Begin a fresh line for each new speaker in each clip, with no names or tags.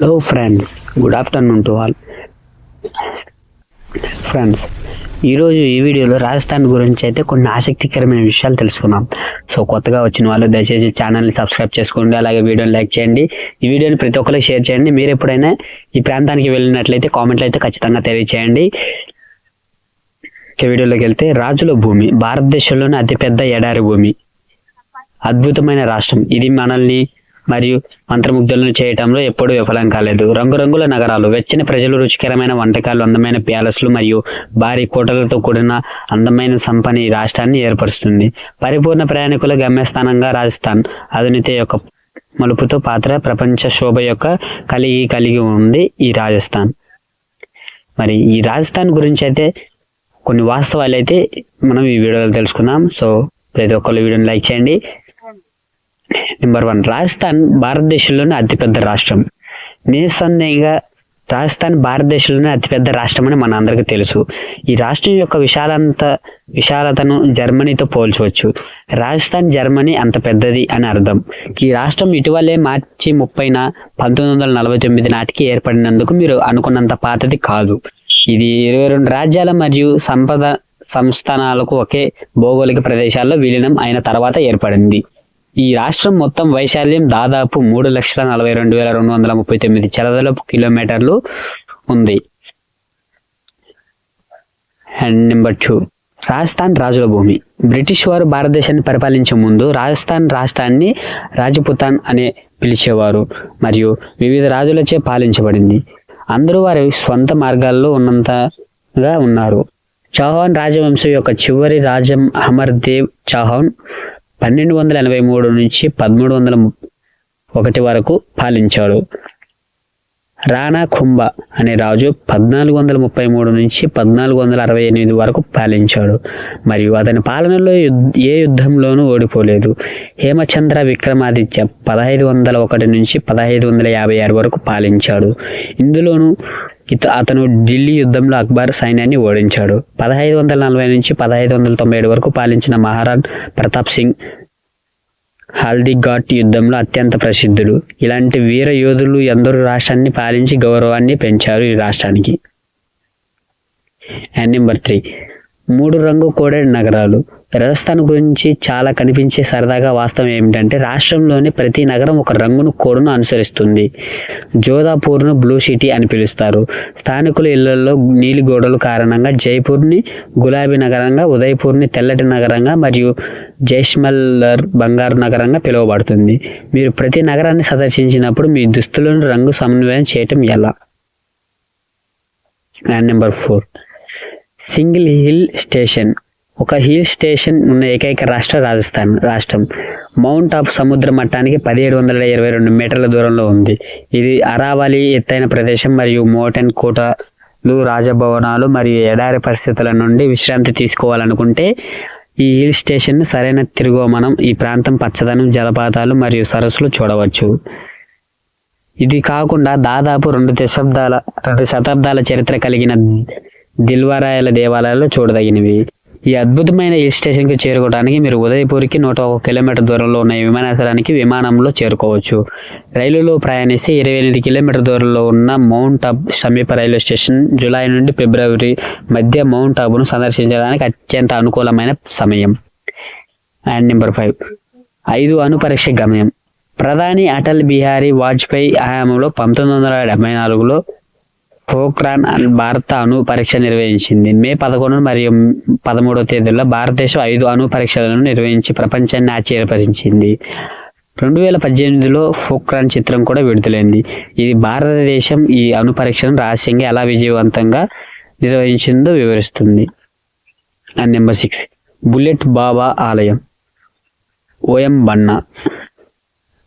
Hello friends good afternoon to all friends ఈరోజు ఈ వీడియోలో రాజస్థాన్ గురించి అయితే కొన్ని ఆసక్తికరమైన విషయాలు తెలుసుకుందాం సో కొత్తగా వచ్చిన వాళ్ళు దయచేసి ఛానల్ని సబ్స్క్రైబ్ చేసుకోండి. అలాగే వీడియోని లైక్ చేయండి. ఈ వీడియోని ప్రతి ఒక్కరికి షేర్ చేయండి. మీరు ఎప్పుడైనా ఈ ప్రాంతానికి వెళ్ళినట్లయితే కామెంట్లు అయితే ఖచ్చితంగా తెలియచేయండి. వీడియోలోకి వెళ్తే రాజుల భూమి భారతదేశంలోనే అతిపెద్ద ఎడారి భూమి. అద్భుతమైన రాష్ట్రం. ఇది మనల్ని మరియు మంత్రముగ్ధులను చేయటంలో ఎప్పుడూ విఫలం కాలేదు. రంగురంగుల నగరాలు వెచ్చని ప్రజలు రుచికరమైన వంటకాలు అందమైన ప్యాలెస్లు మరియు భారీ కోటలతో కూడిన అందమైన సంపని రాష్ట్రాన్ని ఏర్పరుస్తుంది. పరిపూర్ణ ప్రయాణికుల గమ్యస్థానంగా రాజస్థాన్ ఆధునిక యొక్క మలుపుతో పాత్ర ప్రపంచ శోభ యొక్క కలిగి కలిగి ఉంది ఈ రాజస్థాన్. మరి ఈ రాజస్థాన్ గురించి అయితే కొన్ని వాస్తవాలు అయితే మనం ఈ వీడియోలో తెలుసుకుందాం. సో ప్రతి ఒక్కళ్ళు వీడియోని లైక్ చేయండి. నెంబర్ వన్ రాజస్థాన్ భారతదేశంలోనే అతిపెద్ద రాష్ట్రం. నిస్సందేహంగా రాజస్థాన్ భారతదేశంలోనే అతిపెద్ద రాష్ట్రం అని మన అందరికీ తెలుసు. ఈ రాష్ట్రం యొక్క విశాలంత విశాలతను జర్మనీతో పోల్చవచ్చు. రాజస్థాన్ జర్మనీ అంత పెద్దది అని అర్థం. ఈ రాష్ట్రం ఇటీవలే మార్చి ముప్పైన పంతొమ్మిది వందల నలభై తొమ్మిది నాటికి ఏర్పడినందుకు మీరు అనుకున్నంత పాతది కాదు. ఇది ఇరవై రెండు రాజ్యాల మరియు సంపద సంస్థానాలకు ఒకే భౌగోళిక ప్రదేశాల్లో విలీనం అయిన తర్వాత ఏర్పడింది. ఈ రాష్ట్రం మొత్తం వైశాల్యం దాదాపు మూడు లక్షల నలభై రెండు వేల రెండు వందల ముప్పై తొమ్మిది చదరపు కిలోమీటర్లు ఉంది. అండ్ నెంబర్ టూ రాజస్థాన్ రాజుల భూమి. బ్రిటిష్ వారు భారతదేశాన్ని పరిపాలించే ముందు రాజస్థాన్ రాష్ట్రాన్ని రాజపుతాన్ అనే పిలిచేవారు మరియు వివిధ రాజులచే పాలించబడింది. అందరూ వారి స్వంత మార్గాల్లో ఉన్నంతగా ఉన్నారు. చౌహాన్ రాజవంశం యొక్క చివరి రాజం అమర్దేవ్ చౌహాన్ పన్నెండు వందల ఎనభై మూడు నుంచి పదమూడు వందల ఒకటి వరకు పాలించాడు. రాణా కుంభ అనే రాజు పద్నాలుగు వందల ముప్పై మూడు నుంచి పద్నాలుగు వందల అరవై ఎనిమిది వరకు పాలించాడు. మరియు అతని పాలనలో ఏ యుద్ధంలోనూ ఓడిపోలేదు. హేమచంద్ర విక్రమాదిత్య పదహైదు వందల ఒకటి నుంచి పదహైదు వందల యాభై ఆరు వరకు పాలించాడు. ఇందులోనూ అతను ఢిల్లీ యుద్ధంలో అక్బర్ సైన్యాన్ని ఓడించాడు. పదహైదు వందల నలభై నుంచి పదహైదు వందల తొంభై ఏడు వరకు పాలించిన మహారాజ్ ప్రతాప్ సింగ్ హాల్దీఘాట్ యుద్ధంలో అత్యంత ప్రసిద్ధుడు. ఇలాంటి వీర యోధులు ఎందరో రాష్ట్రాన్ని పాలించి గౌరవాన్ని పెంచారు ఈ రాష్ట్రానికి. And number three. మూడు రంగు కోడెడ్ నగరాలు. రాజస్థాన్ గురించి చాలా కనిపించే సరదాగా వాస్తవం ఏమిటంటే రాష్ట్రంలోని ప్రతి నగరం ఒక రంగును కోడును అనుసరిస్తుంది. జోధాపూర్ను బ్లూ సిటీ అని పిలుస్తారు. స్థానికుల ఇళ్ళలో నీలి గోడలు కారణంగా జైపూర్ని గులాబీ నగరంగా ఉదయపూర్ని తెల్లటి నగరంగా మరియు జైష్మల్లర్ బంగారు నగరంగా పిలువబడుతుంది. మీరు ప్రతి నగరాన్ని సందర్శించినప్పుడు మీ దుస్తులను రంగు సమన్వయం చేయటం ఎలా? And number four. Single hill station. ఒక హిల్ స్టేషన్ ఉన్న ఏకైక రాష్ట్ర రాజస్థాన్ రాష్ట్రం. మౌంట్ ఆఫ్ సముద్ర మట్టానికి పదిహేడు వందల ఇరవై రెండు మీటర్ల దూరంలో ఉంది. ఇది అరావళి ఎత్తైన ప్రదేశం మరియు మోటన్ కోటలు రాజభవనాలు మరియు ఎడారి పరిస్థితుల నుండి విశ్రాంతి తీసుకోవాలనుకుంటే ఈ హిల్ స్టేషన్ సరైన తిరుగు మనం ఈ ప్రాంతం పచ్చదనం జలపాతాలు మరియు సరస్సులు చూడవచ్చు. ఇది కాకుండా దాదాపు రెండు దశాబ్దాల రెండు శతాబ్దాల చరిత్ర కలిగిన దిల్వరాయల దేవాలయాలు చూడదగినవి. ఈ అద్భుతమైన హిల్ స్టేషన్కి చేరుకోవడానికి మీరు ఉదయపూర్కి నూట ఒక కిలోమీటర్ దూరంలో ఉన్న విమానాశ్రయానికి విమానంలో చేరుకోవచ్చు. రైలులో ప్రయాణిస్తే ఇరవై ఎనిమిది కిలోమీటర్ దూరంలో ఉన్న మౌంట్ అబ్ సమీప రైల్వే స్టేషన్ జూలై నుండి ఫిబ్రవరి మధ్య మౌంట్ అబ్ను సందర్శించడానికి అత్యంత అనుకూలమైన సమయం. And number five. ఐదు అణు పరీక్ష గమ్యం. ప్రధాని అటల్ బిహారీ వాజ్పేయి హయాంలో పంతొమ్మిది వందల డెబ్బై నాలుగులో పోఖ్రాన్ అండ్ భారత అణు పరీక్ష నిర్వహించింది. మే పదకొండు మరియు పదమూడవ తేదీల్లో భారతదేశం ఐదు అణు పరీక్షలను నిర్వహించి ప్రపంచాన్ని ఆశ్చర్యపరిచింది. రెండు వేల పద్దెనిమిదిలో ఫోక్రాన్ చిత్రం కూడా విడుదలైంది. ఇది భారతదేశం ఈ అణు పరీక్షను రహస్యంగా ఎలా విజయవంతంగా నిర్వహించిందో వివరిస్తుంది. And number six. Bullet Baba ఆలయం. ఓఎం బన్నా.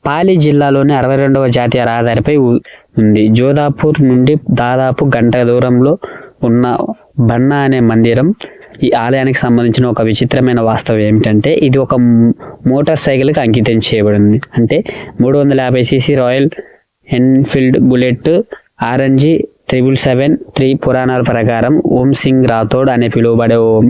పాలి జిల్లాలోని అరవై రెండవ జాతీయ రహదారిపై ఉంది. జోధాపూర్ నుండి దాదాపు గంట దూరంలో ఉన్న బన్నా అనే మందిరం ఈ ఆలయానికి సంబంధించిన ఒక విచిత్రమైన వాస్తవం ఏమిటంటే ఇది ఒక మోటార్ సైకిల్కి అంకితం చేయబడింది. అంటే మూడు వందల యాభై CC Royal Enfield bullet RNG triple seven three పురాణాల ప్రకారం ఓం సింగ్ రాథోడ్ అనే పిలువబడే ఓం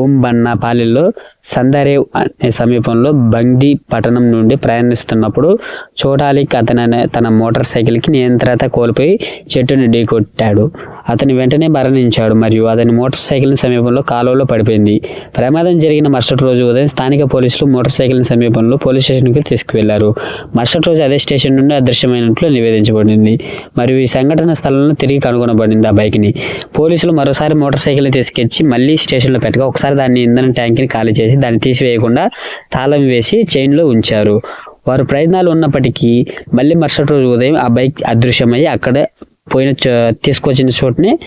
ఓం బన్నా పాలిలో సందరేవ్ అనే సమీపంలో బంగ్డి పట్టణం నుండి ప్రయాణిస్తున్నప్పుడు చోటాలిక్ అతని తన మోటార్ సైకిల్కి నియంత్రత కోల్పోయి చెట్టుని ఢీకొట్టాడు. అతని వెంటనే మరణించాడు మరియు అతని మోటార్ సైకిల్ సమీపంలో కాలువలో పడిపోయింది. ప్రమాదం జరిగిన మరుసటి రోజు ఉదయం స్థానిక పోలీసులు మోటార్ సైకిల్ సమీపంలో పోలీస్ స్టేషన్కి తీసుకువెళ్ళారు. మరుసటి రోజు అదే స్టేషన్ నుండి అదృశ్యమైనట్లు నివేదించబడింది. మరియు ఈ సంఘటన స్థలంలో తిరిగి కనుగొనబడింది ఆ బైక్ని. పోలీసులు మరోసారి మోటార్ సైకిల్ తీసుకొచ్చి మళ్ళీ స్టేషన్లో పెట్టగా ఒకసారి దాన్ని ఇంధన ట్యాంక్ని ఖాళీ చేసి దాన్ని తీసివేయకుండా తాళం వేసి చైన్లో ఉంచారు. వారు ప్రయత్నాలు ఉన్నప్పటికీ మళ్ళీ మరుసటి రోజు ఉదయం ఆ బైక్ అదృశ్యమయ్యి అక్కడ పోయిన తీసుకొచ్చిన చోటునే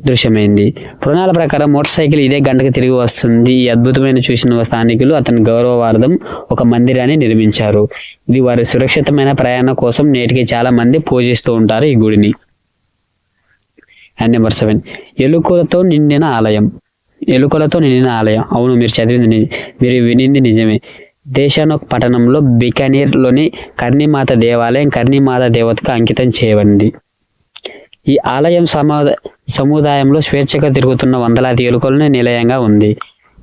దృశ్యమైంది. పురాణాల ప్రకారం మోటార్ సైకిల్ ఇదే గంటకు తిరిగి వస్తుంది. ఈ అద్భుతమైన చూసిన స్థానికులు అతని గౌరవార్థం ఒక మందిరాన్ని నిర్మించారు. ఇది వారి సురక్షితమైన ప్రయాణం కోసం నేటికి చాలా మంది పూజిస్తూ ఉంటారు ఈ గుడిని. అండ్ నెంబర్ సెవెన్ ఎలుకలతో నిండిన ఆలయం. ఎలుకలతో నిండిన ఆలయం. అవును మీరు చదివింది మీరు వినింది నిజమే. దేశానోక్ పట్టణంలో బికానీర్లోని కర్ణిమాత దేవాలయం కర్ణిమాత దేవతకు అంకితం చేయబడింది. ఈ ఆలయం సమాద సముదాయంలో స్వేచ్ఛగా తిరుగుతున్న వందలాది ఎలుకలను నిలయంగా ఉంది.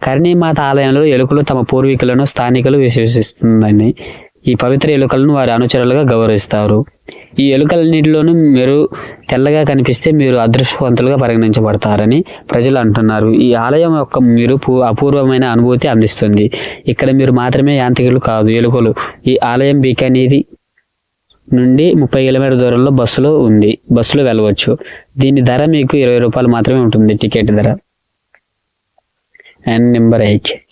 కర్ణీమాత ఆలయంలో ఎలుకలు తమ పూర్వీకులను స్థానికులు విశ్వసిస్తుందని ఈ పవిత్ర ఎలుకలను వారి అనుచరులుగా గౌరవిస్తారు. ఈ ఎలుకలన్నిటిలోనూ మీరు తెల్లగా కనిపిస్తే మీరు అదృష్టవంతులుగా పరిగణించబడతారని ప్రజలు అంటున్నారు. ఈ ఆలయం యొక్క మీరు పూ- అపూర్వమైన అనుభూతి అందిస్తుంది. ఇక్కడ మీరు మాత్రమే యాంత్రికులు కాదు ఎలుకలు. ఈ ఆలయం బీకానీది నుండి ముప్పై కిలోమీటర్ దూరంలో బస్సులో ఉంది. బస్సులో వెళ్ళవచ్చు. దీని ధర మీకు ఇరవై రూపాయలు మాత్రమే ఉంటుంది. టికెట్ ధర. అండ్ నెంబర్ ఎయిట్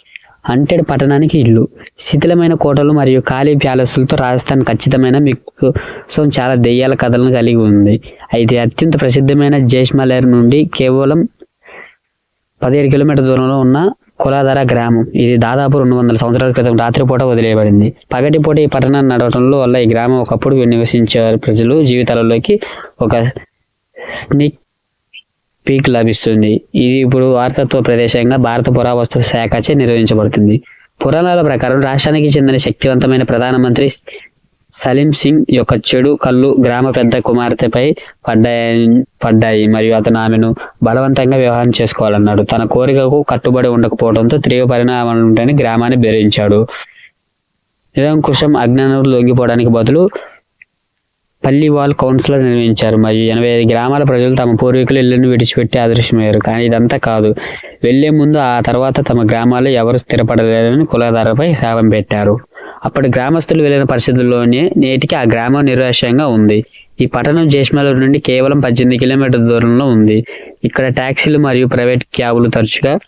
హంటెడ్ పట్టణానికి ఇల్లు. శిథిలమైన కోటలు మరియు ఖాళీ ప్యాలెస్లతో రాజస్థాన్ ఖచ్చితమైన మీకు సో చాలా దెయ్యాల కథలను కలిగి ఉంది. అయితే అత్యంత ప్రసిద్ధమైన జైష్మలేర్ నుండి కేవలం పదిహేడు కిలోమీటర్ దూరంలో ఉన్న కులాధర గ్రామం. ఇది దాదాపు రెండు వందల సంవత్సరాల క్రితం రాత్రిపూట వదిలేయబడింది. పగటిపూట ఈ పట్టణాన్ని నడవటంలో వల్ల ఈ గ్రామం ఒకప్పుడు నివసించే ప్రజలు జీవితాలలోకి ఒక స్నిక్ పీక్ లభిస్తుంది. ఇది ఇప్పుడు వారసత్వ ప్రదేశంగా భారత పురావస్తు శాఖచే నిర్వహించబడుతుంది. పురాణాల ప్రకారం రాష్ట్రానికి చెందిన శక్తివంతమైన ప్రధానమంత్రి సలీం సింగ్ యొక్క చెడు కళ్ళు గ్రామ పెద్ద కుమార్తెపై పడ్డాయి పడ్డాయి మరియు అతను ఆమెను బలవంతంగా వివాహం చేసుకోవాలన్నాడు. తన కోరికకు కట్టుబడి ఉండకపోవడంతో తీవ్ర పరిణామాలు ఉంటాయని గ్రామాన్ని బెదిరించాడు. నిరంకుశం అజ్ఞానంలో లొంగిపోవడానికి బదులు పల్లివాల్ కౌన్సిలర్ నిర్మించారు. మరియు ఎనభై ఐదు గ్రామాల ప్రజలు తమ పూర్వీకులు ఇళ్ళను విడిచిపెట్టి అదృశ్యమయ్యారు. కానీ ఇదంతా కాదు. వెళ్ళే ముందు ఆ తర్వాత తమ గ్రామాల్లో ఎవరు స్థిరపడలేరని కులధారపై శాపం పెట్టారు. అప్పటి గ్రామస్తులు వెళ్ళిన పరిస్థితుల్లోనే నేటికి ఆ గ్రామం నిర్వాసంగా ఉంది. ఈ పట్టణం జేష్మలూరు నుండి కేవలం పద్దెనిమిది కిలోమీటర్ల దూరంలో ఉంది. ఇక్కడ ట్యాక్సీలు మరియు ప్రైవేట్ క్యాబులు తరచుగా